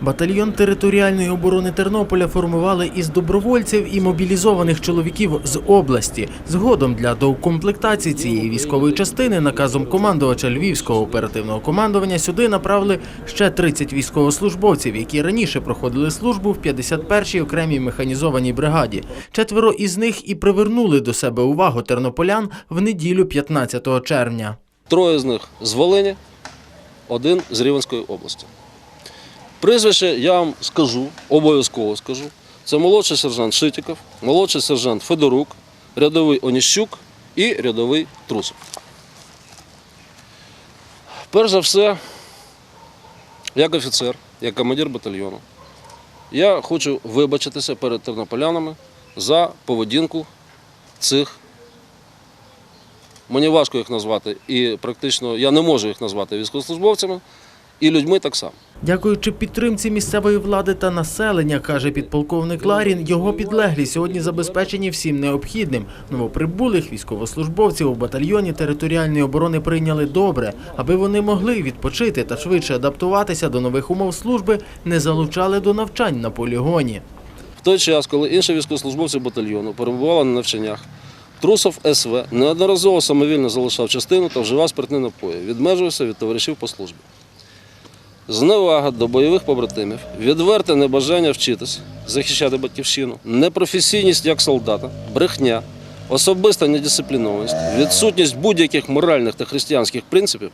Батальйон територіальної оборони Тернополя формували із добровольців і мобілізованих чоловіків з області. Згодом для доукомплектації цієї військової частини наказом командувача Львівського оперативного командування сюди направили ще 30 військовослужбовців, які раніше проходили службу в 51-й окремій механізованій бригаді. Четверо із них і привернули до себе увагу тернополян в неділю 15 червня. Троє з них з Волині, один з Рівенської області. Прізвище я вам скажу, обов'язково скажу. Це молодший сержант Шитіков, молодший сержант Федорук, рядовий Оніщук і рядовий Трусов. Перш за все, як офіцер, як командир батальйону, я хочу вибачитися перед тернополянами за поведінку цих Мені важко їх назвати, і практично я не можу їх назвати військовослужбовцями і людьми так само. Дякуючи підтримці місцевої влади та населення, каже підполковник Ларін, його підлеглі сьогодні забезпечені всім необхідним. Новоприбулих військовослужбовців у батальйоні територіальної оборони прийняли добре, аби вони могли відпочити та швидше адаптуватися до нових умов служби, не залучали до навчань на полігоні. В той час, коли інші військовослужбовці батальйону перебували на навчаннях, Трусов СВ неодноразово самовільно залишав частину та вживав спиртні напої, відмежувався від товаришів по службі. Зневага до бойових побратимів, відверте небажання вчитись, захищати батьківщину, непрофесійність як солдата, брехня, особиста недисциплінованість, відсутність будь-яких моральних та християнських принципів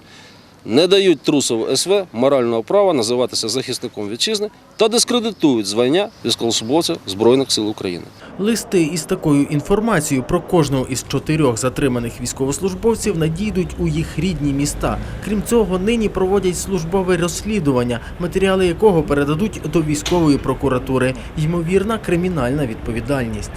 не дають Трусову СВ морального права називатися захисником вітчизни та дискредитують звання військовослужбовця Збройних сил України. Листи із такою інформацією про кожного із чотирьох затриманих військовослужбовців надійдуть у їх рідні міста. Крім цього, нині проводять службове розслідування, матеріали якого передадуть до військової прокуратури. Ймовірна кримінальна відповідальність.